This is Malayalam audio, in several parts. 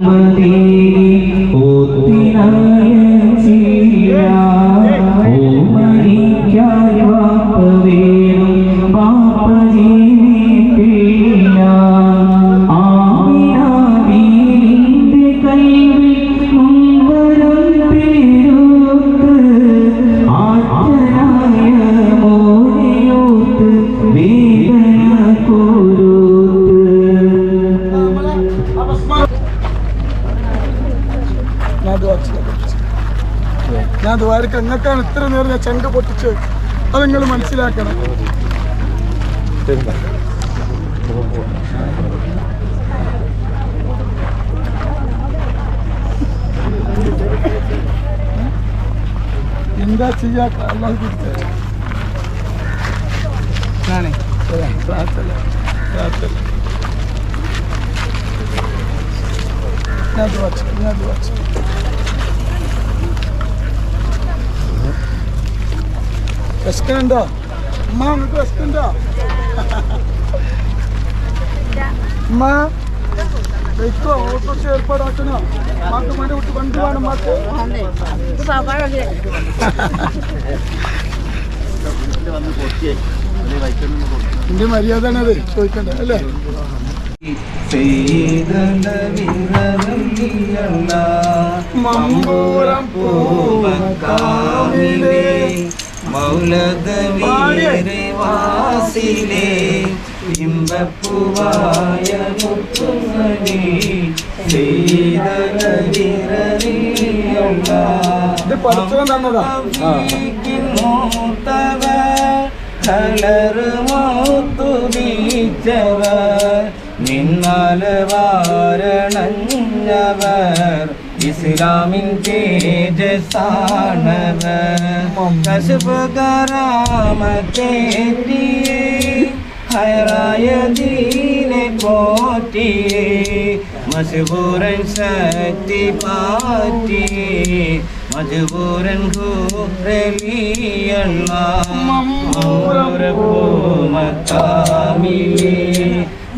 Madini, Uttinam. എങ്ങക്കാണ് ഇത്ര നേരം ഞാൻ ചങ്ക പൊട്ടിച്ച് അത് നിങ്ങൾ മനസ്സിലാക്കണം. എന്താ ചെയ്യാത്ത അല്ലാതെ വിശക്കുന്നുണ്ടോ? അമ്മ നിങ്ങൾക്ക് വിശക്കുന്നുണ്ടോ? അമ്മ വെക്കോ ഓട്ടോറിക്ഷ ഏർപ്പാടാക്കണോ മാക്ക് മണി വിട്ട് വണ്ടി വേണം മാക്ക് എന്റെ മര്യാദയാണത് ചോദിക്കണ്ട അല്ലേ? മമ്പൂരം പൂവക്കാവിലെ മൗലദവീരെ വാസിലെ ഇമ്പപ്പുവായ മുത്തുമണി നിന്നാൽ വാരണഞ്ഞവർ இஸ்லாமின் தேஜசானவர் கசுபு கராம தேத்தியே ஹயராய தீனை போத்தியே மசுபூரன் சக்தி பாத்தியே மதுபூரன் கூரலியல்லாமூர பூமக்காமிலே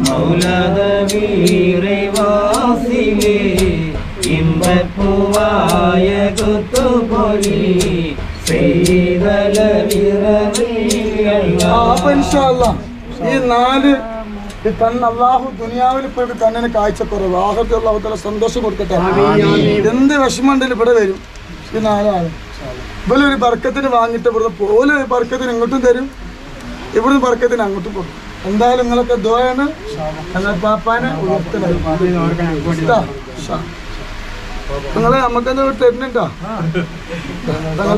மௌலத வீரை வாசிலே ഇമ്പപ്പുവായ കുത്തുപൊലി ചെയ്തല അപ്പൊ ഇൻഷാ അല്ലാ, ഈ നാല് ഈ കണ്ണ് അള്ളാഹു ദുനിയാവിൽ പോയിട്ട് കണ്ണിന് കാഴ്ചക്കുറവ്. ആഹത്തെ അള്ളാഹു തല സന്തോഷം കൊടുക്കട്ടെ. എന്ത് വിഷമമുണ്ടെങ്കിലും ഇവിടെ വരും. ഈ നാലാൾ. ഇവിടെ ഒരു ബർക്കത്തിന് വാങ്ങിയിട്ട് ഇവിടെ പോലെ ഒരു ബർക്കത്തിന് ഇങ്ങോട്ടും തരും. ഇവിടുന്ന് ബർക്കത്തിന് അങ്ങോട്ടും കൊടുക്കും. എന്തായാലും നിങ്ങളൊക്കെ ദ്വയാണ് ഞങ്ങൾ പാപ്പാനെ ഉയർത്തലായി നിങ്ങളെ നമുക്കെന്താ തരുന്നുണ്ടോ?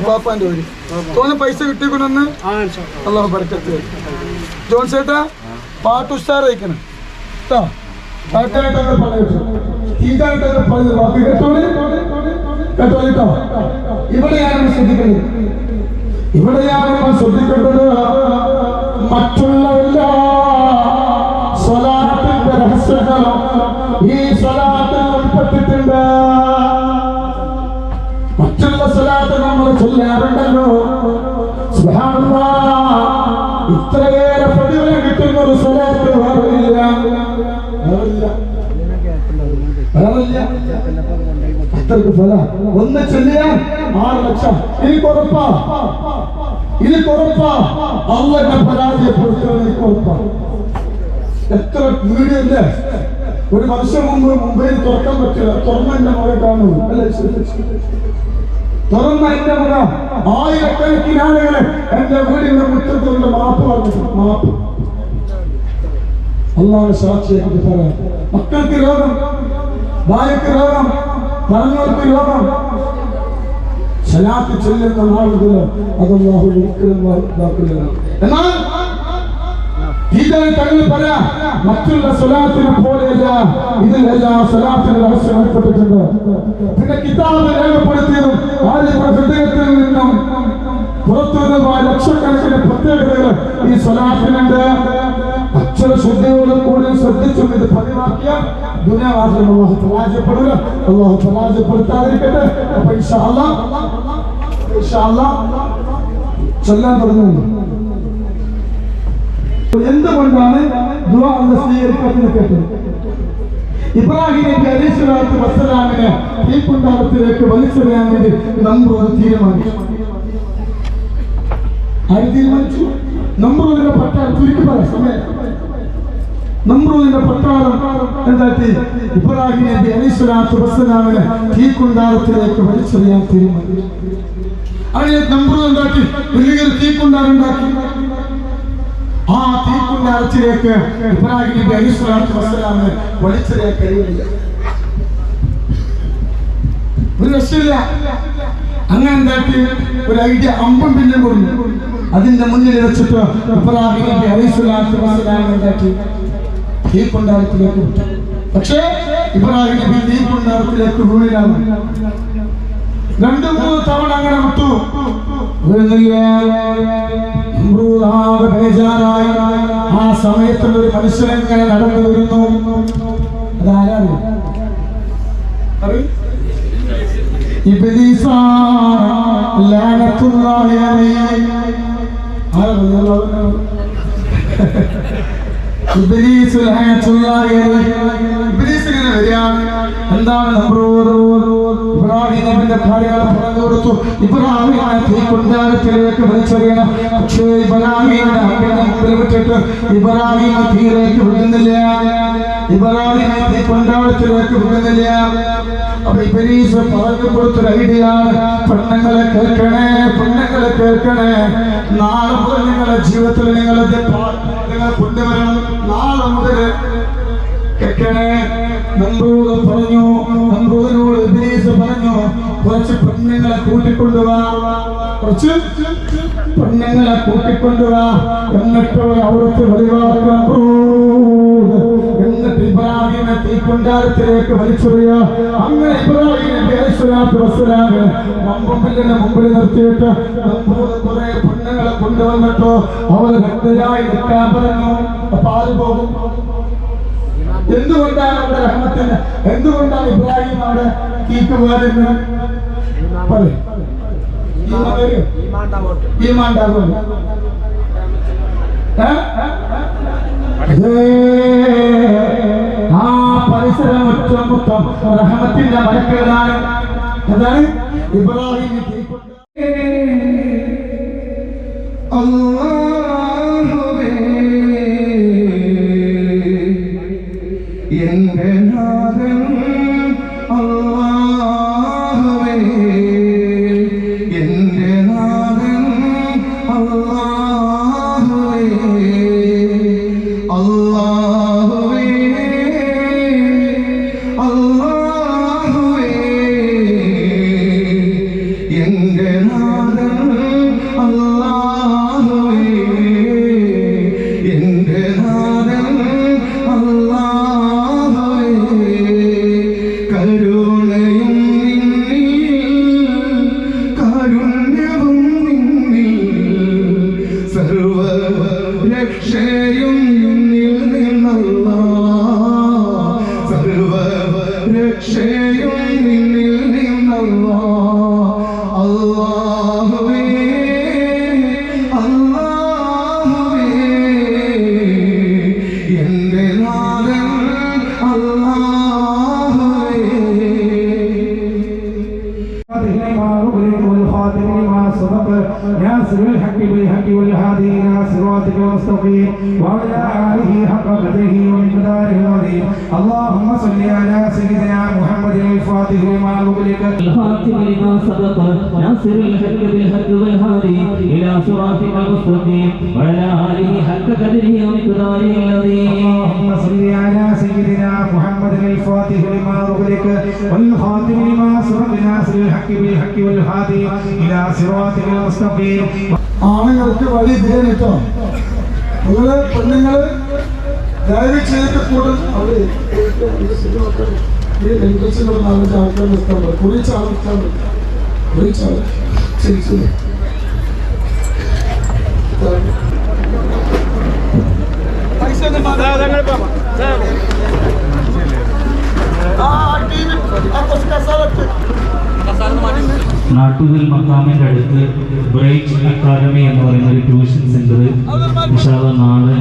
പാപ്പാന്റെ ഒരു തോന്നുന്ന പൈസ കിട്ടിക്കൊണ്ടൊന്ന് അള്ളാഹു ബർക്കത്ത്. ജോൺ ചേട്ടാ പാട്ട് കേട്ടോ കേട്ടോളി. കേട്ടോളി കേട്ടോ. ഇവിടെയാണ് ഇവിടെയാണ് ശ്രദ്ധിക്കേണ്ടത്? സ്വലാത്തിന്റെ രഹസ്യങ്ങളും ഈ സ്വലാത്ത് നമ്മൾ ചൊല്ലാറുണ്ടല്ലോ ഇത്രയേറെ പ്രതിഫലം കിട്ടുന്ന ഒരു സ്വലാത്ത് വേറില്ല അത്രയ്ക്ക് ഫല. ഒന്ന് ചൊല്ലിയാൽ ആറ് ലക്ഷം. ഇനി ഉറപ്പാ ഇനി ഉറപ്പാ അള്ളനെ പരാജയപ്പെടുത്തുന്നത് എനിക്ക് ഉറപ്പാ എത്ര വീഡിയോ ഒരു വർഷം മുമ്പ് മുംബൈയിൽ തുറക്കാൻ പറ്റില്ല. തുറന്ന എന്റെ മുഖം അല്ലേ. തുറന്ന എന്റെ മുഖ ആയിരക്കണക്കിന് ആളുകളെ എന്റെ വീടിന്റെ മുറ്റത്തുള്ള മാപ്പ് പറഞ്ഞു മാപ്പ്. അള്ളാഹ് സാക്ഷിയാക്കി പറയാം. മക്കൾക്ക് രോഗം ഭാര്യക്ക് രോഗം പറഞ്ഞവർക്ക് രോഗം. സലാത്ത് ചെല്ലുന്ന നാളുകൾ അതല്ലാഹു ഒരിക്കലും എന്നാൽ ഇതാണ് തങ്ങൾ പറയാം മറ്റുള്ള സ്വലാത്തിനെ പോലെയല്ല. എല്ലാ സ്വലാത്തിന് രഹസ്യം ഏർപ്പെട്ടിട്ടുണ്ട്. പിന്നെ കിതാബ് രേഖപ്പെടുത്തിയതും നിന്നുമായ ലക്ഷക്കണക്കിന് പ്രത്യേകതകൾ ഈ സ്വലാത്തിനുണ്ട്. അക്ഷര ശുദ്ധിയോട് കൂടി ശ്രദ്ധിച്ചും ഇത് പതിവാക്കിയ ദുനിയാവാസിലും അള്ളാഹു പരാജയപ്പെടില്ല അള്ളാഹു പരാജയപ്പെടുത്താതിരിക്കട്ടെ. അപ്പൊ ഇൻഷാ അല്ലാഹ് ചൊല്ലാൻ തുടങ്ങി എന്തുകൊണ്ടാണ് ദുആ അല്ല സ്വീകരിക്കാത്തത് കേട്ടത്? ഇബ്രാഹിം നബി അലൈഹി സ്വലാത്തു വസ്സലാമിനെ തീക്കുണ്ടാരത്തിലേക്ക് വലിച്ചെറിയാൻ വേണ്ടി നമ്രൂദ് തീരുമാനിച്ചു. ആര് തീരുമാനിച്ചു? നമ്രൂദിന്റെ പട്ടാളം. ചുരുക്കി പറയാം സമയം. നമ്രൂദിന്റെ പട്ടാളം എന്താക്കി? ഇബ്രാഹിം നബി അലൈഹി സ്വലാത്തു വസ്സലാമിനെ തീക്കുണ്ടാരത്തിലേക്ക് വലിച്ചെറിയാൻ തീരുമാനിച്ചു. അങ്ങനെ നമ്രൂദ് തീക്കുണ്ടാറുണ്ടാക്കി ആ തീക്കുണ്ടാരത്തിലേക്ക് ഇബ്രാഹിം നബി അലൈഹി സ്വലാത്തു വസ്സലാമിനെ വലിച്ചെറിയാൻ കഴിയില്ല ഒരു രക്ഷയില്ല. അങ്ങനെ എന്താക്കി? ഒരു ഐഡിയ അമ്പം പിന്നെ കൊടുന്നു അതിന്റെ മുന്നിൽ വെച്ചിട്ട് ഇബ്രാഹിം നബി അലൈഹി സ്വലാത്തു വസ്സലാം എന്താക്കി തീക്കുണ്ടാരത്തിലേക്ക് വിട്ടു. പക്ഷേ ഇബ്രാഹിം നബി തീക്കുണ്ടാരത്തിലേക്ക് വീണിലാണ് രണ്ടു മൂന്ന് തവണ അങ്ങനെ വിട്ടു. ആ സമയത്തുള്ള ഒരു മനുഷ്യൻ ഇങ്ങനെ നടന്നു വരുന്നു. അതാരാണ്? ഇബ്ലീസ് ലഅനത്തുല്ലാഹി അലൈഹി Hayır, yalan. എന്താണ് നമ്രൂദ് ഇബ്രാഹിം നബിന്റെ ഭാര്യകളെ പറഞ്ഞു കൊടുത്തു. ഇബ്രാഹിമിനെ തീക്കുണ്ടാരത്തിലേക്ക് വലിച്ചെറിയണം. പക്ഷേ ഇബ്രാഹിമിന്റെ അമ്പിന്റെ മുമ്പിൽ വിട്ടിട്ട് ഇബ്രാഹിം തീയിലേക്ക് വിടുന്നില്ല. ഇബ്രാഹിം തീക്കുണ്ടാരത്തിലേക്ക് വിടുന്നില്ല. അപ്പൊ ഇബലീസ് പറഞ്ഞു കൊടുത്തൊരു ഐഡിയാണ് പെണ്ണുങ്ങളെ കേൾക്കണേ പെണ്ണുങ്ങളെ കേൾക്കണേ. നാളെ മുതൽ നിങ്ങളുടെ ജീവിതത്തിൽ നിങ്ങളുടെ നിങ്ങൾ കൊണ്ടുവരണം നാളെ മുതൽ കേൾക്കണേ നമ്പൂത് പറഞ്ഞു നമ്പൂതിനോട് ഇബലീസ് പറഞ്ഞു. കുറച്ച് പെണ്ണുങ്ങളെ കൂട്ടിക്കൊണ്ടുവാ. കുറച്ച് പെണ്ണുങ്ങളെ കൂട്ടിക്കൊണ്ടുവാ. എന്നിട്ട് അവിടുത്തെ വെളിവാക്കാൻ എന്നിട്ട് ഇബ്രാഹിമിനെ തീക്കുണ്ടാരത്തിലേക്ക് വലിച്ചെറിയ അങ്ങനെ ഇബ്രാഹിം നബി അലൈഹി സ്വലാത്തു വസ്സലാമ് നമ്പുമ്പിലിന്റെ മുമ്പിൽ നിർത്തിയിട്ട് നമ്പൂത് കൊണ്ടുവന്നിട്ടോ അവർ ഭക്തരായി നിൽക്കാൻ പറഞ്ഞു. അപ്പൊ ആര് പോകും. എന്തുകൊണ്ടാണ് അവിടെ റഹ്മത്തിന്? എന്തുകൊണ്ടാണ് ഇബ്രാഹിം അവിടെ തീക്ക് പറയും. ആ പരിസരം ഒറ്റ മൊത്തം റഹമത്തിന്റെ മരക്കുകളാണ് അതാണ് ഇബ്രാഹിം എന്റെ بالحق والهادي الى صراطك المستقيم وعلى اله حق قدره ومقداره العظيم اللهم صل على سيدنا محمد الفاتح لما اغلق الخاتم لما سبق ناصر الحق بالحق والهادي إلى صراطك المستقيم وعلى آله حق قدره ومقداره العظيم اللهم صل على سيدنا محمد الفاتح لما أغلق والخاتم لما سبق ناصر الحق بالحق والهادي إلى صراطك المستقيم ആണുങ്ങൾക്ക് വഴി ഇതിലാണ് കേട്ടോ? നിങ്ങൾ പെണ്ണുങ്ങൾ ദയവ് ചെയ്തിട്ട് കൂടുതൽ അവിടെ ഈ ലിംഗസിലുള്ള നാലഞ്ച് ആൾക്കാർ നിർത്താൻ പറ്റും കുറിച്ച ആൾ നിർത്താൻ പറ്റും കുറിച്ച ആൾ ശരി ശരി. നാട്ടുകൽ മക്കാമിന്റെ അടുത്ത് ബ്രൈറ്റ് അക്കാദമി എന്ന് പറയുന്ന ഒരു ട്യൂഷൻ സെന്റർ വിശാല നാളെ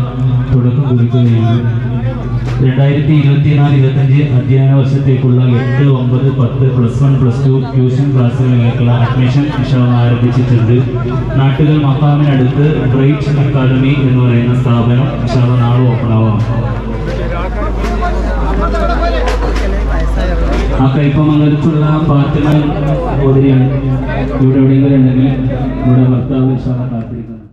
തുടക്കം കുറിക്കുകയാണ്. രണ്ടായിരത്തി ഇരുപത്തിനാല് ഇരുപത്തഞ്ച് അധ്യയന വർഷത്തേക്കുള്ള എട്ട് ഒമ്പത് പത്ത് plus one plus two tuition ക്ലാസ്സുകളിലേക്കുള്ള admission ഇൻഷാല്ല ആരംഭിച്ചിട്ടുണ്ട്. നാട്ടുകൾ മക്കാമിനടുത്ത് ബ്രേക്ക് അക്കാദമി എന്ന് പറയുന്ന സ്ഥാപനം വിശാല നാളെ ഓപ്പൺ ആവാം. ആ കൈപ്പമംഗലത്തുള്ള പാർട്ടികൾ ഓതിരിയാണ് ഇവിടെ എവിടെയെങ്കിലും ഉണ്ടെങ്കിൽ ഇവിടെ ഭർത്താവ് കാത്തിരിക്കും.